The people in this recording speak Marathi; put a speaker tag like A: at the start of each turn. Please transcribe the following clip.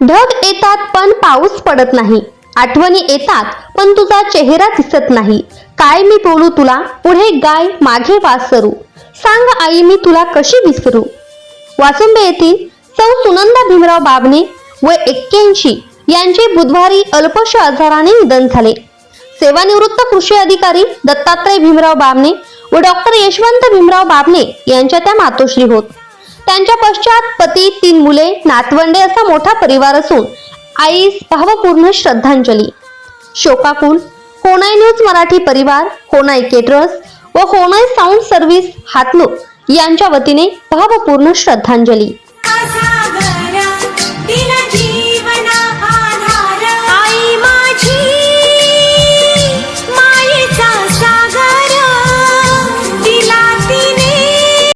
A: ढग येतात पण पाऊस पडत नाही. आठवणी येतात पण तुझा चेहरा दिसत नाही. काय मी बोलू तुला? पुढे गाय मागे वासरू. सांग आई मी तुला कशी विसरू? वासुंबे येथील सौ सुनंदा भीमराव बाबने व एक्क्याऐंशी यांचे बुधवारी अल्पश आजाराने निधन झाले. सेवानिवृत्त कृषी अधिकारी दत्तात्रय भीमराव बाबने व डॉक्टर यशवंत भीमराव बाबने यांच्या त्या मातोश्री होत. त्यांच्या पश्चात पती तीन मुले नातवंडे असा मोठा परिवार असून आईस भावपूर्ण श्रद्धांजली. शोकाकुल होणाई न्यूज मराठी परिवार होणाई केटरस व होणाई साऊंड सर्व्हिस हातलूक यांच्या वतीने भावपूर्ण श्रद्धांजली.